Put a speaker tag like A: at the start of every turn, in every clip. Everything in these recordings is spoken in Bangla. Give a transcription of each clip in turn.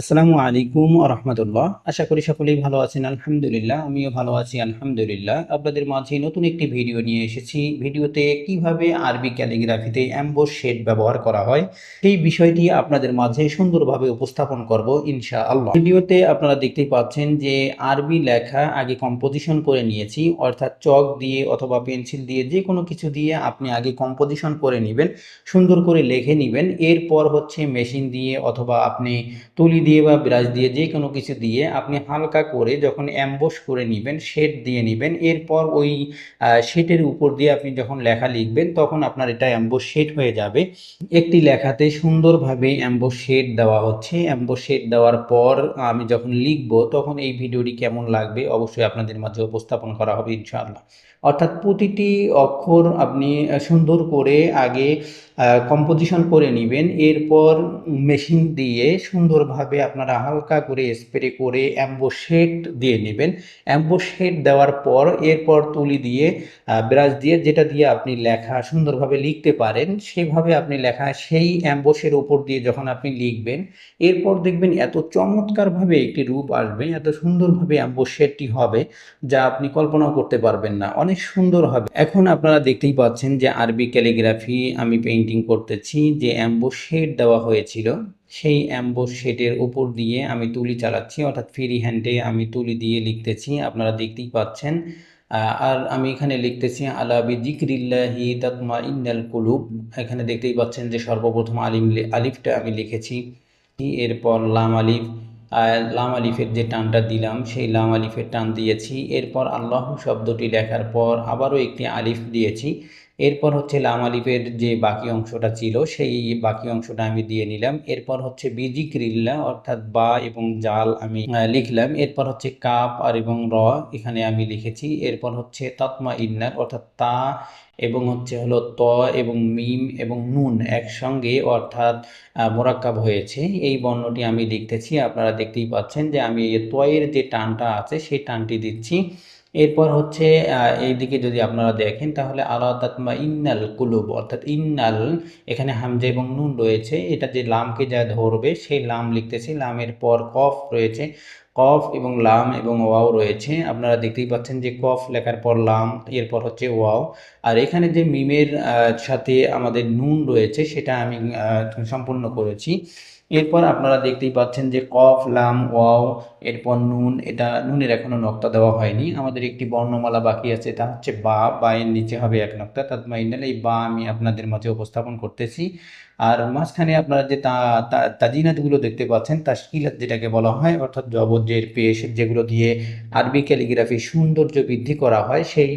A: আসসালামু আলাইকুম রহমতুল্লাহ। আশা করি সকলেই ভালো আছেন, আলহামদুলিল্লাহ। আমিও ভালো আছি, আলহামদুলিল্লাহ। আপনাদের মাঝে নতুন একটি ভিডিও নিয়ে এসেছি। ভিডিওতে কীভাবে আরবি ক্যালিগ্রাফিতে অ্যাম্বোস শেড ব্যবহার করা হয়, সেই বিষয়টি আপনাদের মাঝে সুন্দরভাবে উপস্থাপন করব ইনশা আল্লাহ ভিডিওতে আপনারা দেখতেই পাচ্ছেন যে আরবি লেখা আগে কম্পোজিশন করে নিয়েছি, অর্থাৎ চক দিয়ে অথবা পেন্সিল দিয়ে যে কোনো কিছু দিয়ে আপনি আগে কম্পোজিশন করে নেবেন, সুন্দর করে লিখে নেবেন। এরপর হচ্ছে মেশিন দিয়ে অথবা আপনি তুলি দিয়ে বা ব্রাশ দিয়ে যে কোনো কিছু দিয়ে আপনি হালকা করে যখন অ্যাম্বোস করে নেবেন শেড দিয়ে নেবেন, এরপর ওই শেডের উপর দিয়ে আপনি যখন লেখা লিখবেন, তখন আপনার এটা অ্যাম্বোস শেড হয়ে যাবে। একটি লেখাতে সুন্দরভাবে অ্যাম্বোস শেড দেওয়া হচ্ছে। অ্যাম্বোস শেড দেওয়ার পর আমি যখন লিখব, তখন এই ভিডিওটি কেমন লাগবে অবশ্যই আপনাদের মাঝে উপস্থাপন করা হবে ইনশাআল্লাহ। অর্থাৎ প্রতিটি অক্ষর আপনি সুন্দর করে আগে কম্পোজিশন করে নেবেন, এরপর মেশিন দিয়ে সুন্দরভাবে আপনারা হালকা করে স্প্রে করে অ্যাম্বোশেড দিয়ে নেবেন। অ্যাম্বোশেড দেওয়ার পর এরপর তুলি দিয়ে ব্রাশ দিয়ে যেটা দিয়ে আপনি লেখা সুন্দরভাবে লিখতে পারেন, সেভাবে আপনি লেখা সেই অ্যাম্বোসের উপর দিয়ে যখন আপনি লিখবেন, এরপর দেখবেন এত চমৎকারভাবে একটি রূপ আসবে, এত সুন্দরভাবে অ্যাম্বোশেডটি হবে যা আপনি কল্পনাও করতে পারবেন না। অনেক সুন্দর হবে। এখন আপনারা দেখতেই পাচ্ছেন যে আরবি ক্যালিগ্রাফি আমি পেন্টিং করতেছি, যে অ্যাম্বোস শেড দেওয়া হয়েছিল। সেই অ্যাম্বোস শেডের উপর দিয়ে আমি তুলি চালাচ্ছি, অর্থাৎ ফ্রি হ্যান্ডে আমি তুলি দিয়ে লিখতেছি, আপনারা দেখতেই পাচ্ছেন। আর আমি এখানে লিখতেছি, আলা বিজিক্রিল্লাহি তাতমা ইন্নাল কুলুব। এখানে দেখতেই পাচ্ছেন যে সর্বপ্রথম আলিম আলিফটা আমি লিখেছি। এরপর লাম আলিফ লাম আলিফের যে টানটা দিলাম, সেই লাম আলিফের টান দিয়েছি। এরপর আল্লাহ শব্দটি লেখার পর আবারও একটি আলিফ দিয়েছি। এরপর হচ্ছে লাম আলিফের যে বাকি অংশটা ছিল, সেই বাকি অংশটা আমি দিয়ে নিলাম। এরপর হচ্ছে বিজি ক্রিল্লা অর্থাৎ বা এবং জাল আমি লিখলাম। এরপর হচ্ছে কাপ আর এবং র এখানে আমি লিখেছি। এরপর হচ্ছে তৎমা ইন্নার, অর্থাৎ তা এবং হচ্ছে হলো ত এবং মিম এবং নুন একসঙ্গে, অর্থাৎ মোরাক্কাব হয়েছে। এই বর্ণটি আমি লিখতেছি। আপনারা দেখতেই পাচ্ছেন যে আমি তয়ের যে টানটা আছে, সেই টানটি দিচ্ছি। এরপর হচ্ছে এইদিকে যদি আপনারা দেখেন, তাহলে আলাদাতমা ইন্নাল কুলুব, অর্থাৎ ইন্নাল, এখানে হামজা এবং নুন রয়েছে। এটা যে লামকে যা ধরবে, সেই লাম লিখতেছি। লামের পর কফ রয়েছে। কফ এবং লাম এবং ওয়াও রয়েছে। আপনারা দেখতেই পাচ্ছেন যে কফ লেখার পর লাম, এরপর হচ্ছে ওয়াও। আর এখানে যে মিমের সাথে আমাদের নুন রয়েছে, সেটা আমি সম্পূর্ণ করেছি। এরপর আপনারা দেখতেই পাচ্ছেন যে কফ, লাম, ওয়াও, এরপর নুন, এটা নুনের এখনও নক্তা দেওয়া হয়নি। আমাদের একটি বর্ণমালা বাকি আছে তা হচ্ছে বা বা এর নিচে হবে এক নক্তা। তাতমাইনাল এই বা আমি আপনাদের মাঝে উপস্থাপন করতেছি। আর মাঝখানে আপনারা যে তাজিনাতগুলো দেখতে পাচ্ছেন তাস্কিলাত যেটাকে বলা হয়, অর্থাৎ জবজের পেশ যেগুলো দিয়ে আরবি ক্যালিগ্রাফি সৌন্দর্য বৃদ্ধি করা হয়, সেই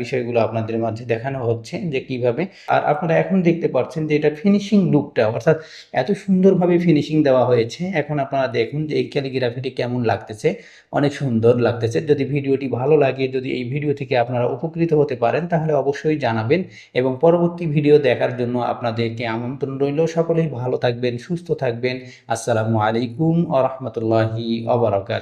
A: বিষয়গুলো আপনাদের মাঝে দেখানো হচ্ছে যে কীভাবে। আর আপনারা এখন দেখতে পাচ্ছেন যে এটা ফিনিশিং লুকটা অর্থাৎ এত সুন্দরভাবে ফিনিশিং দেওয়া হয়েছে। এখন আপনারা দেখুন যে এই ক্যালিগ্রাফিটি কেমন লাগতেছে, অনেক সুন্দর লাগতেছে। যদি ভিডিওটি ভালো লাগে, যদি এই ভিডিও থেকে আপনারা উপকৃত হতে পারেন, তাহলে অবশ্যই জানাবেন এবং পরবর্তী ভিডিও দেখার জন্য আপনাদেরকে আমন্ত্রণ রইল সকলেই ভালো থাকবেন সুস্থ থাকবেন। আসসালামু আলাইকুম আ রহমতুল্লাহি